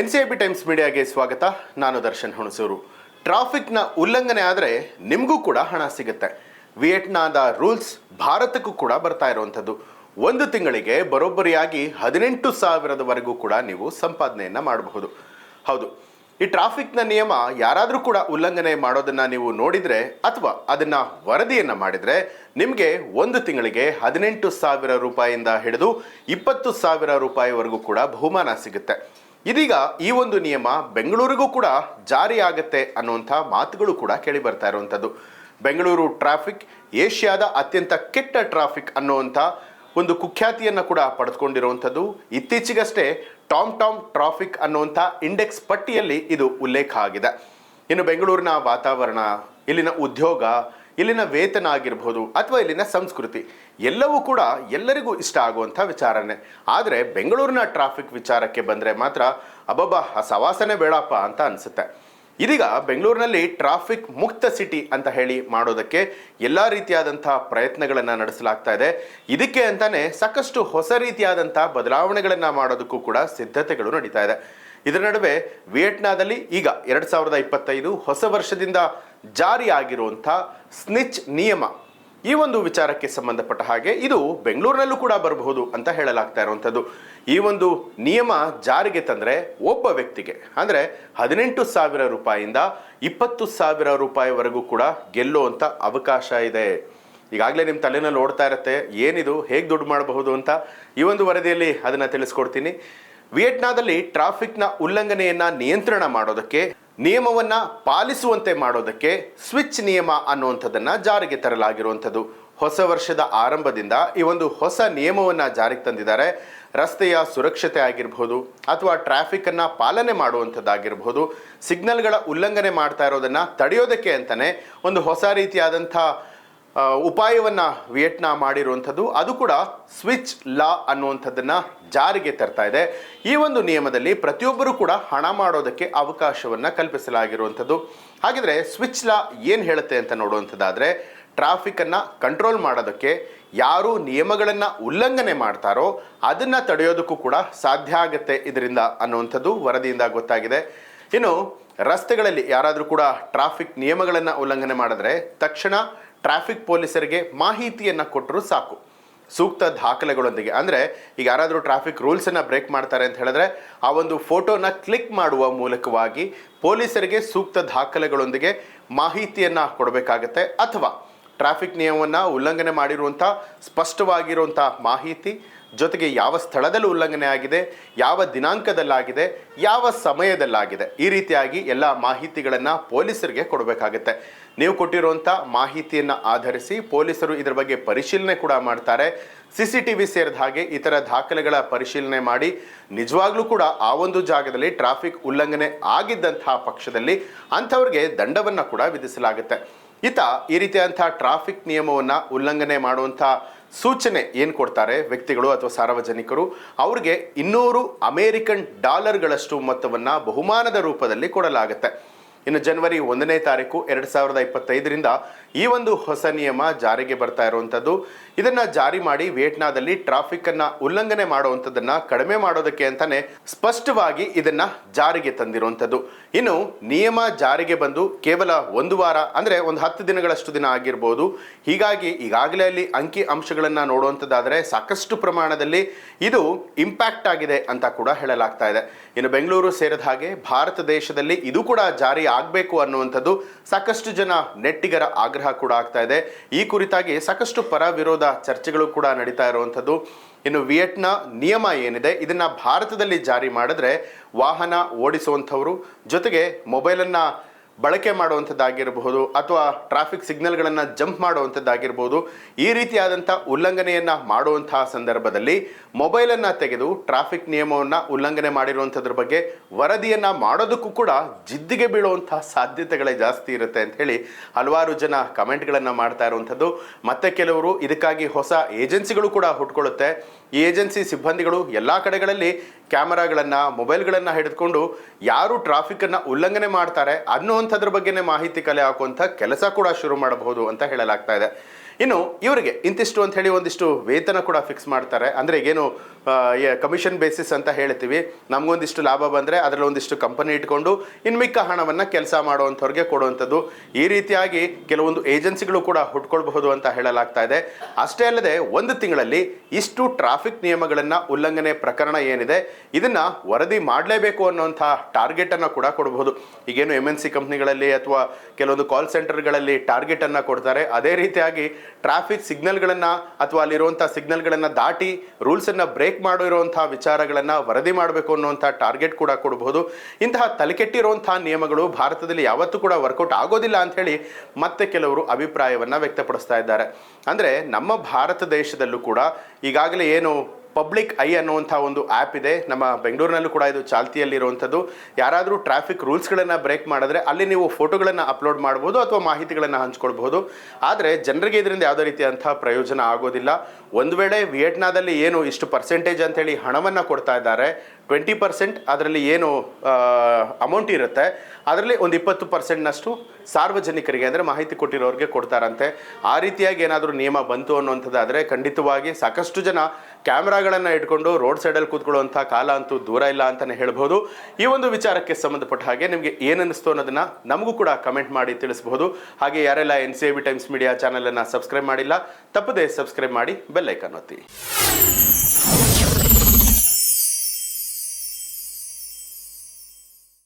N C I B Times ಮೀಡಿಯಾಗೆ ಸ್ವಾಗತ. ನಾನು ದರ್ಶನ್ ಹುಣಸೂರು. ಟ್ರಾಫಿಕ್ನ ಉಲ್ಲಂಘನೆ ಆದರೆ ನಿಮಗೂ ಕೂಡ ಹಣ ಸಿಗುತ್ತೆ. ವಿಯೆಟ್ನಾದ ರೂಲ್ಸ್ ಭಾರತಕ್ಕೂ ಕೂಡ ಬರ್ತಾ ಇರುವಂಥದ್ದು. ಒಂದು ತಿಂಗಳಿಗೆ ಬರೋಬ್ಬರಿಯಾಗಿ ಹದಿನೆಂಟು ಸಾವಿರದವರೆಗೂ ಕೂಡ ನೀವು ಸಂಪಾದನೆಯನ್ನು ಮಾಡಬಹುದು. ಹೌದು, ಈ ಟ್ರಾಫಿಕ್ನ ನಿಯಮ ಯಾರಾದರೂ ಕೂಡ ಉಲ್ಲಂಘನೆ ಮಾಡೋದನ್ನು ನೀವು ನೋಡಿದರೆ ಅಥವಾ ಅದನ್ನು ವರದಿಯನ್ನು ಮಾಡಿದರೆ ನಿಮಗೆ ಒಂದು ತಿಂಗಳಿಗೆ ಹದಿನೆಂಟು ಸಾವಿರ ರೂಪಾಯಿಯಿಂದ ಹಿಡಿದು ಇಪ್ಪತ್ತು ಸಾವಿರ ರೂಪಾಯಿವರೆಗೂ ಕೂಡ ಬಹುಮಾನ ಸಿಗುತ್ತೆ. ಇದೀಗ ಈ ಒಂದು ನಿಯಮ ಬೆಂಗಳೂರಿಗೂ ಕೂಡ ಜಾರಿ ಆಗತ್ತೆ ಅನ್ನುವಂಥ ಮಾತುಗಳು ಕೂಡ ಕೇಳಿ ಬರ್ತಾ ಇರುವಂಥದ್ದು. ಬೆಂಗಳೂರು ಟ್ರಾಫಿಕ್, ಏಷ್ಯಾದ ಅತ್ಯಂತ ಕೆಟ್ಟ ಟ್ರಾಫಿಕ್ ಅನ್ನುವಂಥ ಒಂದು ಕುಖ್ಯಾತಿಯನ್ನು ಕೂಡ ಪಡೆದುಕೊಂಡಿರುವಂಥದ್ದು. ಇತ್ತೀಚೆಗಷ್ಟೇ ಟಾಮ್ ಟಾಮ್ ಟ್ರಾಫಿಕ್ ಅನ್ನುವಂಥ ಇಂಡೆಕ್ಸ್ ಪಟ್ಟಿಯಲ್ಲಿ ಇದು ಉಲ್ಲೇಖ ಆಗಿದೆ. ಇನ್ನು ಬೆಂಗಳೂರಿನ ವಾತಾವರಣ, ಇಲ್ಲಿನ ಉದ್ಯೋಗ ಇಲ್ಲಿನ ವೇತನ ಆಗಿರ್ಬೋದು ಅಥವಾ ಇಲ್ಲಿನ ಸಂಸ್ಕೃತಿ, ಎಲ್ಲವೂ ಕೂಡ ಎಲ್ಲರಿಗೂ ಇಷ್ಟ ಆಗುವಂಥ ವಿಚಾರನೇ. ಆದರೆ ಬೆಂಗಳೂರಿನ ಟ್ರಾಫಿಕ್ ವಿಚಾರಕ್ಕೆ ಬಂದರೆ ಮಾತ್ರ ಅಬಬ್ಬ ಆ ಸವಾಸನೆ ಬೇಡಪ್ಪ ಅಂತ ಅನಿಸುತ್ತೆ. ಇದೀಗ ಬೆಂಗಳೂರಿನಲ್ಲಿ ಟ್ರಾಫಿಕ್ ಮುಕ್ತ ಸಿಟಿ ಅಂತ ಹೇಳಿ ಮಾಡೋದಕ್ಕೆ ಎಲ್ಲ ರೀತಿಯಾದಂಥ ಪ್ರಯತ್ನಗಳನ್ನು ನಡೆಸಲಾಗ್ತಾ ಇದೆ. ಇದಕ್ಕೆ ಅಂತಾನೆ ಸಾಕಷ್ಟು ಹೊಸ ರೀತಿಯಾದಂಥ ಬದಲಾವಣೆಗಳನ್ನು ಮಾಡೋದಕ್ಕೂ ಕೂಡ ಸಿದ್ಧತೆಗಳು ನಡೀತಾ ಇದೆ. ಇದರ ನಡುವೆ ವಿಯೆಟ್ನಾದಲ್ಲಿ ಈಗ ಎರಡು ಸಾವಿರದ ಇಪ್ಪತ್ತೈದು ಹೊಸ ವರ್ಷದಿಂದ ಜಾರಿಯಾಗಿರುವಂಥ ಸ್ನಿಚ್ ನಿಯಮ ಈ ಒಂದು ವಿಚಾರಕ್ಕೆ ಸಂಬಂಧಪಟ್ಟ ಹಾಗೆ ಇದು ಬೆಂಗಳೂರಿನಲ್ಲೂ ಕೂಡ ಬರಬಹುದು ಅಂತ ಹೇಳಲಾಗ್ತಾ ಇರುವಂಥದ್ದು. ಈ ಒಂದು ನಿಯಮ ಜಾರಿಗೆ ತಂದರೆ ಒಬ್ಬ ವ್ಯಕ್ತಿಗೆ, ಅಂದರೆ ಹದಿನೆಂಟು ಸಾವಿರ ರೂಪಾಯಿಯಿಂದ ಇಪ್ಪತ್ತು ಸಾವಿರ ರೂಪಾಯಿವರೆಗೂ ಕೂಡ ಗೆಲ್ಲುವಂಥ ಅವಕಾಶ ಇದೆ. ಈಗಾಗಲೇ ನಿಮ್ಮ ತಲೆನಲ್ಲಿ ಓಡ್ತಾ ಇರುತ್ತೆ, ಏನಿದು, ಹೇಗೆ ದುಡ್ಡು ಮಾಡಬಹುದು ಅಂತ ಈ ಒಂದು ವರದಿಯಲ್ಲಿ ಅದನ್ನು ತಿಳಿಸ್ಕೊಡ್ತೀನಿ. ವಿಯೆಟ್ನಾದಲ್ಲಿ ಟ್ರಾಫಿಕ್ನ ಉಲ್ಲಂಘನೆಯನ್ನ ನಿಯಂತ್ರಣ ಮಾಡೋದಕ್ಕೆ, ನಿಯಮವನ್ನ ಪಾಲಿಸುವಂತೆ ಮಾಡೋದಕ್ಕೆ ಸ್ವಿಚ್ ನಿಯಮ ಅನ್ನುವಂಥದ್ದನ್ನ ಜಾರಿಗೆ ತರಲಾಗಿರುವಂಥದ್ದು. ಹೊಸ ವರ್ಷದ ಆರಂಭದಿಂದ ಈ ಒಂದು ಹೊಸ ನಿಯಮವನ್ನ ಜಾರಿಗೆ ತಂದಿದ್ದಾರೆ. ರಸ್ತೆಯ ಸುರಕ್ಷತೆ ಆಗಿರ್ಬೋದು ಅಥವಾ ಟ್ರಾಫಿಕ್ ಅನ್ನ ಪಾಲನೆ ಮಾಡುವಂಥದ್ದಾಗಿರ್ಬೋದು ಸಿಗ್ನಲ್ಗಳ ಉಲ್ಲಂಘನೆ ಮಾಡ್ತಾ ಇರೋದನ್ನು ತಡೆಯೋದಕ್ಕೆ ಅಂತಲೇ ಒಂದು ಹೊಸ ರೀತಿಯಾದಂಥ ಉಪಾಯವನ್ನ ವಿಯೆಟ್ನಾ ಮಾಡಿರುವಂಥದ್ದು, ಅದು ಕೂಡ ಸ್ವಿಚ್ ಲಾ ಅನ್ನುವಂಥದ್ದನ್ನು ಜಾರಿಗೆ ತರ್ತಾ ಇದೆ. ಈ ಒಂದು ನಿಯಮದಲ್ಲಿ ಪ್ರತಿಯೊಬ್ಬರೂ ಕೂಡ ಹಣ ಮಾಡೋದಕ್ಕೆ ಅವಕಾಶವನ್ನು ಕಲ್ಪಿಸಲಾಗಿರುವಂಥದ್ದು. ಹಾಗಿದ್ರೆ ಸ್ವಿಚ್ ಲಾ ಏನು ಹೇಳುತ್ತೆ ಅಂತ ನೋಡುವಂಥದ್ದಾದರೆ, ಟ್ರಾಫಿಕ್ ಅನ್ನ ಕಂಟ್ರೋಲ್ ಮಾಡೋದಕ್ಕೆ ಯಾರು ನಿಯಮಗಳನ್ನು ಉಲ್ಲಂಘನೆ ಮಾಡ್ತಾರೋ ಅದನ್ನು ತಡೆಯೋದಕ್ಕೂ ಕೂಡ ಸಾಧ್ಯ ಆಗುತ್ತೆ ಇದರಿಂದ ಅನ್ನುವಂಥದ್ದು ವರದಿಯಿಂದ ಗೊತ್ತಾಗಿದೆ. ಇನ್ನು ರಸ್ತೆಗಳಲ್ಲಿ ಯಾರಾದರೂ ಕೂಡ ಟ್ರಾಫಿಕ್ ನಿಯಮಗಳನ್ನು ಉಲ್ಲಂಘನೆ ಮಾಡಿದ್ರೆ ತಕ್ಷಣ ಟ್ರಾಫಿಕ್ ಪೊಲೀಸರಿಗೆ ಮಾಹಿತಿಯನ್ನು ಕೊಟ್ಟರು ಸಾಕು. ಸೂಕ್ತ ದಾಖಲೆಗಳೊಂದಿಗೆ. ಅಂದರೆ ಈಗ ಯಾರಾದರೂ ಟ್ರಾಫಿಕ್ ರೂಲ್ಸನ್ನು ಬ್ರೇಕ್ ಮಾಡ್ತಾರೆ ಅಂತ ಹೇಳಿದ್ರೆ ಆ ಒಂದು ಫೋಟೋನ ಕ್ಲಿಕ್ ಮಾಡುವ ಮೂಲಕವಾಗಿ ಪೊಲೀಸರಿಗೆ ಸೂಕ್ತ ದಾಖಲೆಗಳೊಂದಿಗೆ ಮಾಹಿತಿಯನ್ನು ಕೊಡಬೇಕಾಗತ್ತೆ. ಅಥವಾ ಟ್ರಾಫಿಕ್ ನಿಯಮವನ್ನು ಉಲ್ಲಂಘನೆ ಮಾಡಿರುವಂಥ ಸ್ಪಷ್ಟವಾಗಿರುವಂಥ ಮಾಹಿತಿ ಜೊತೆಗೆ ಯಾವ ಸ್ಥಳದಲ್ಲಿ ಉಲ್ಲಂಘನೆ ಆಗಿದೆ, ಯಾವ ದಿನಾಂಕದಲ್ಲಾಗಿದೆ, ಯಾವ ಸಮಯದಲ್ಲಾಗಿದೆ, ಈ ರೀತಿಯಾಗಿ ಎಲ್ಲ ಮಾಹಿತಿಗಳನ್ನು ಪೊಲೀಸರಿಗೆ ಕೊಡಬೇಕಾಗುತ್ತೆ. ನೀವು ಕೊಟ್ಟಿರುವಂಥ ಮಾಹಿತಿಯನ್ನು ಆಧರಿಸಿ ಪೊಲೀಸರು ಇದರ ಬಗ್ಗೆ ಪರಿಶೀಲನೆ ಕೂಡ ಮಾಡ್ತಾರೆ. ಸಿ ಸಿ ಟಿ ವಿ ಸೇರಿದ ಹಾಗೆ ಇತರ ದಾಖಲೆಗಳ ಪರಿಶೀಲನೆ ಮಾಡಿ, ನಿಜವಾಗ್ಲೂ ಕೂಡ ಆ ಒಂದು ಜಾಗದಲ್ಲಿ ಟ್ರಾಫಿಕ್ ಉಲ್ಲಂಘನೆ ಆಗಿದ್ದಂತಹ ಪಕ್ಷದಲ್ಲಿ ಅಂಥವ್ರಿಗೆ ದಂಡವನ್ನು ಕೂಡ ವಿಧಿಸಲಾಗುತ್ತೆ. ಈತ ಈ ರೀತಿಯಾದಂಥ ಟ್ರಾಫಿಕ್ ನಿಯಮವನ್ನು ಉಲ್ಲಂಘನೆ ಮಾಡುವಂಥ ಸೂಚನೆ ಏನು ಕೊಡ್ತಾರೆ ವ್ಯಕ್ತಿಗಳು ಅಥವಾ ಸಾರ್ವಜನಿಕರು? ಅವ್ರಿಗೆ ಇನ್ನೂರು ಅಮೇರಿಕನ್ ಡಾಲರ್ಗಳಷ್ಟು ಮೊತ್ತವನ್ನು ಬಹುಮಾನದ ರೂಪದಲ್ಲಿ ಕೊಡಲಾಗುತ್ತೆ. ಇನ್ನು ಜನವರಿ ಒಂದನೇ ತಾರೀಕು ಎರಡು ಸಾವಿರದ ಇಪ್ಪತ್ತೈದರಿಂದ ಈ ಒಂದು ಹೊಸ ನಿಯಮ ಜಾರಿಗೆ ಬರ್ತಾ ಇರುವಂಥದ್ದು. ಇದನ್ನ ಜಾರಿ ಮಾಡಿ ವಿಯೆಟ್ನಾದಲ್ಲಿ ಟ್ರಾಫಿಕ್ ಅನ್ನ ಉಲ್ಲಂಘನೆ ಮಾಡುವಂಥದ್ದನ್ನ ಕಡಿಮೆ ಮಾಡೋದಕ್ಕೆ ಅಂತಾನೆ ಸ್ಪಷ್ಟವಾಗಿ ಇದನ್ನ ಜಾರಿಗೆ ತಂದಿರುವಂಥದ್ದು. ಇನ್ನು ನಿಯಮ ಜಾರಿಗೆ ಬಂದು ಕೇವಲ ಒಂದು ವಾರ ಅಂದ್ರೆ ಒಂದು ಹತ್ತು ದಿನಗಳಷ್ಟು ದಿನ ಆಗಿರ್ಬೋದು. ಹೀಗಾಗಿ ಈಗಾಗಲೇ ಅಲ್ಲಿ ಅಂಕಿ ಅಂಶಗಳನ್ನ ನೋಡುವಂಥದ್ದಾದರೆ ಸಾಕಷ್ಟು ಪ್ರಮಾಣದಲ್ಲಿ ಇದು ಇಂಪ್ಯಾಕ್ಟ್ ಆಗಿದೆ ಅಂತ ಕೂಡ ಹೇಳಲಾಗ್ತಾ ಇದೆ. ಇನ್ನು ಬೆಂಗಳೂರು ಸೇರಿದ ಹಾಗೆ ಭಾರತ ದೇಶದಲ್ಲಿ ಇದು ಕೂಡ ಜಾರಿ ಆಗಬೇಕು ಅನ್ನುವಂಥದ್ದು ಸಾಕಷ್ಟು ಜನ ನೆಟ್ಟಿಗರ ಆಗ್ರಹ ಕೂಡ ಆಗ್ತಾ ಇದೆ. ಈ ಕುರಿತಾಗಿ ಸಾಕಷ್ಟು ಪರ ವಿರೋಧ ಚರ್ಚೆಗಳು ಕೂಡ ನಡೀತಾ ಇರುವಂಥದ್ದು. ಇನ್ನು ವಿಯೆಟ್ನಾ ನಿಯಮ ಏನಿದೆ? ಇದನ್ನು ಭಾರತದಲ್ಲಿ ಜಾರಿ ಮಾಡಿದ್ರೆ ವಾಹನ ಓಡಿಸುವಂಥವ್ರು, ಜೊತೆಗೆ ಮೊಬೈಲನ್ನು ಬಳಕೆ ಮಾಡುವಂಥದ್ದಾಗಿರಬಹುದು ಅಥವಾ ಟ್ರಾಫಿಕ್ ಸಿಗ್ನಲ್ಗಳನ್ನು ಜಂಪ್ ಮಾಡುವಂಥದ್ದಾಗಿರ್ಬೋದು ಈ ರೀತಿಯಾದಂಥ ಉಲ್ಲಂಘನೆಯನ್ನು ಮಾಡುವಂತಹ ಸಂದರ್ಭದಲ್ಲಿ ಮೊಬೈಲನ್ನು ತೆಗೆದು ಟ್ರಾಫಿಕ್ ನಿಯಮವನ್ನು ಉಲ್ಲಂಘನೆ ಮಾಡಿರುವಂಥದ್ರ ಬಗ್ಗೆ ವರದಿಯನ್ನು ಮಾಡೋದಕ್ಕೂ ಕೂಡ ಜಿದ್ದಿಗೆ ಬೀಳುವಂತಹ ಸಾಧ್ಯತೆಗಳೇ ಜಾಸ್ತಿ ಇರುತ್ತೆ ಅಂತ ಹೇಳಿ ಹಲವಾರು ಜನ ಕಮೆಂಟ್ಗಳನ್ನು ಮಾಡ್ತಾ ಇರುವಂಥದ್ದು. ಮತ್ತೆ ಕೆಲವರು ಇದಕ್ಕಾಗಿ ಹೊಸ ಏಜೆನ್ಸಿಗಳು ಕೂಡ ಹುಟ್ಕೊಳ್ಳುತ್ತೆ. ಈ ಏಜೆನ್ಸಿ ಸಿಬ್ಬಂದಿಗಳು ಎಲ್ಲ ಕಡೆಗಳಲ್ಲಿ ಕ್ಯಾಮರಾಗಳನ್ನು, ಮೊಬೈಲ್ಗಳನ್ನು ಹಿಡಿದುಕೊಂಡು ಯಾರು ಟ್ರಾಫಿಕನ್ನು ಉಲ್ಲಂಘನೆ ಮಾಡ್ತಾರೆ ಅನ್ನುವಂಥದ್ರ ಬಗ್ಗೆನೇ ಮಾಹಿತಿ ಕಲೆ ಹಾಕುವಂಥ ಕೆಲಸ ಕೂಡ ಶುರು ಮಾಡಬಹುದು ಅಂತ ಹೇಳಲಾಗ್ತಾ ಇದೆ. ಇನ್ನು ಇವರಿಗೆ ಇಂತಿಷ್ಟು ಅಂತ ಹೇಳಿ ಒಂದಿಷ್ಟು ವೇತನ ಕೂಡ ಫಿಕ್ಸ್ ಮಾಡ್ತಾರೆ. ಅಂದರೆ ಈಗೇನು ಕಮಿಷನ್ ಬೇಸಿಸ್ ಅಂತ ಹೇಳ್ತೀವಿ. ನಮಗೊಂದಿಷ್ಟು ಲಾಭ ಬಂದರೆ ಅದರಲ್ಲಿ ಒಂದಿಷ್ಟು ಕಂಪನಿ ಇಟ್ಕೊಂಡು ಇನ್ನು ಮಿಕ್ಕ ಹಣವನ್ನು ಕೆಲಸ ಮಾಡುವಂಥವ್ರಿಗೆ ಕೊಡುವಂಥದ್ದು. ಈ ರೀತಿಯಾಗಿ ಕೆಲವೊಂದು ಏಜೆನ್ಸಿಗಳು ಕೂಡ ಹುಟ್ಕೊಳ್ಬಹುದು ಅಂತ ಹೇಳಲಾಗ್ತಾ ಇದೆ. ಅಷ್ಟೇ ಅಲ್ಲದೆ ಒಂದು ತಿಂಗಳಲ್ಲಿ ಇಷ್ಟು ಟ್ರಾಫಿಕ್ ನಿಯಮಗಳನ್ನು ಉಲ್ಲಂಘನೆ ಪ್ರಕರಣ ಏನಿದೆ, ಇದನ್ನು ವರದಿ ಮಾಡಲೇಬೇಕು ಅನ್ನುವಂಥ ಟಾರ್ಗೆಟನ್ನು ಕೂಡ ಕೊಡಬಹುದು. ಈಗೇನು ಎಂ ಎನ್ ಸಿ ಕಂಪ್ನಿಗಳಲ್ಲಿ ಅಥವಾ ಕೆಲವೊಂದು ಕಾಲ್ ಸೆಂಟರ್ಗಳಲ್ಲಿ ಟಾರ್ಗೆಟನ್ನು ಕೊಡ್ತಾರೆ. ಅದೇ ರೀತಿಯಾಗಿ ಟ್ರಾಫಿಕ್ ಸಿಗ್ನಲ್ಗಳನ್ನು ಅಥವಾ ಅಲ್ಲಿರುವಂಥ ಸಿಗ್ನಲ್ಗಳನ್ನು ದಾಟಿ ರೂಲ್ಸನ್ನು ಬ್ರೇಕ್ ಮಾಡಿರುವಂಥ ವಿಚಾರಗಳನ್ನು ವರದಿ ಮಾಡಬೇಕು ಅನ್ನುವಂಥ ಟಾರ್ಗೆಟ್ ಕೂಡ ಕೊಡಬಹುದು ಇಂತಹ ತಲೆಕೆಟ್ಟಿರುವಂಥ ನಿಯಮಗಳು ಭಾರತದಲ್ಲಿ ಯಾವತ್ತೂ ಕೂಡ ವರ್ಕೌಟ್ ಆಗೋದಿಲ್ಲ ಅಂತ ಹೇಳಿ ಮತ್ತೆ ಕೆಲವರು ಅಭಿಪ್ರಾಯವನ್ನು ವ್ಯಕ್ತಪಡಿಸ್ತಾ ಇದ್ದಾರೆ. ಅಂದರೆ ನಮ್ಮ ಭಾರತ ದೇಶದಲ್ಲೂ ಕೂಡ ಈಗಾಗಲೇ ಏನು ಪಬ್ಲಿಕ್ ಐ ಅನ್ನುವಂಥ ಒಂದು ಆ್ಯಪ್ ಇದೆ. ನಮ್ಮ ಬೆಂಗಳೂರಿನಲ್ಲೂ ಕೂಡ ಇದು ಚಾಲ್ತಿಯಲ್ಲಿರುವಂಥದ್ದು. ಯಾರಾದರೂ ಟ್ರಾಫಿಕ್ ರೂಲ್ಸ್ಗಳನ್ನು ಬ್ರೇಕ್ ಮಾಡಿದ್ರೆ ಅಲ್ಲಿ ನೀವು ಫೋಟೋಗಳನ್ನು ಅಪ್ಲೋಡ್ ಮಾಡ್ಬೋದು ಅಥವಾ ಮಾಹಿತಿಗಳನ್ನು ಹಂಚ್ಕೊಳ್ಬಹುದು. ಆದರೆ ಜನರಿಗೆ ಇದರಿಂದ ಯಾವುದೇ ರೀತಿಯಂಥ ಪ್ರಯೋಜನ ಆಗೋದಿಲ್ಲ. ಒಂದು ವೇಳೆ ವಿಯೆಟ್ನಾದಲ್ಲಿ ಏನು ಇಷ್ಟು ಪರ್ಸೆಂಟೇಜ್ ಅಂತೇಳಿ ಹಣವನ್ನು ಕೊಡ್ತಾ ಇದ್ದಾರೆ ಟ್ವೆಂಟಿ ಪರ್ಸೆಂಟ್ ಅದರಲ್ಲಿ ಏನು ಅಮೌಂಟ್ ಇರುತ್ತೆ. ಅದರಲ್ಲಿ ಒಂದು ಇಪ್ಪತ್ತು ಪರ್ಸೆಂಟ್ನಷ್ಟು ಸಾರ್ವಜನಿಕರಿಗೆ ಅಂದರೆ ಮಾಹಿತಿ ಕೊಟ್ಟಿರೋರಿಗೆ ಕೊಡ್ತಾರಂತೆ. ಆ ರೀತಿಯಾಗಿ ಏನಾದರೂ ನಿಯಮ ಬಂತು ಅನ್ನುವಂಥದ್ದಾದರೆ ಖಂಡಿತವಾಗಿ ಸಾಕಷ್ಟು ಜನ ಕ್ಯಾಮ್ರಾಗಳನ್ನು ಇಟ್ಕೊಂಡು ರೋಡ್ ಸೈಡಲ್ಲಿ ಕೂತ್ಕೊಳ್ಳುವಂಥ ಕಾಲ ಅಂತೂ ದೂರ ಇಲ್ಲ ಅಂತಲೇ ಹೇಳ್ಬೋದು. ಈ ಒಂದು ವಿಚಾರಕ್ಕೆ ಸಂಬಂಧಪಟ್ಟ ಹಾಗೆ ನಿಮಗೆ ಏನನ್ನಿಸ್ತು ಅನ್ನೋದನ್ನು ನಮಗೂ ಕೂಡ ಕಮೆಂಟ್ ಮಾಡಿ ತಿಳಿಸಬಹುದು. ಹಾಗೆ ಯಾರೆಲ್ಲ N C A B Times media ಚಾನಲನ್ನು ಸಬ್ಸ್ಕ್ರೈಬ್ ಮಾಡಿಲ್ಲ, ತಪ್ಪದೇ ಸಬ್ಸ್ಕ್ರೈಬ್ ಮಾಡಿ ಬೆಲ್ಲೈಕನ್ ಒತ್ತಿ.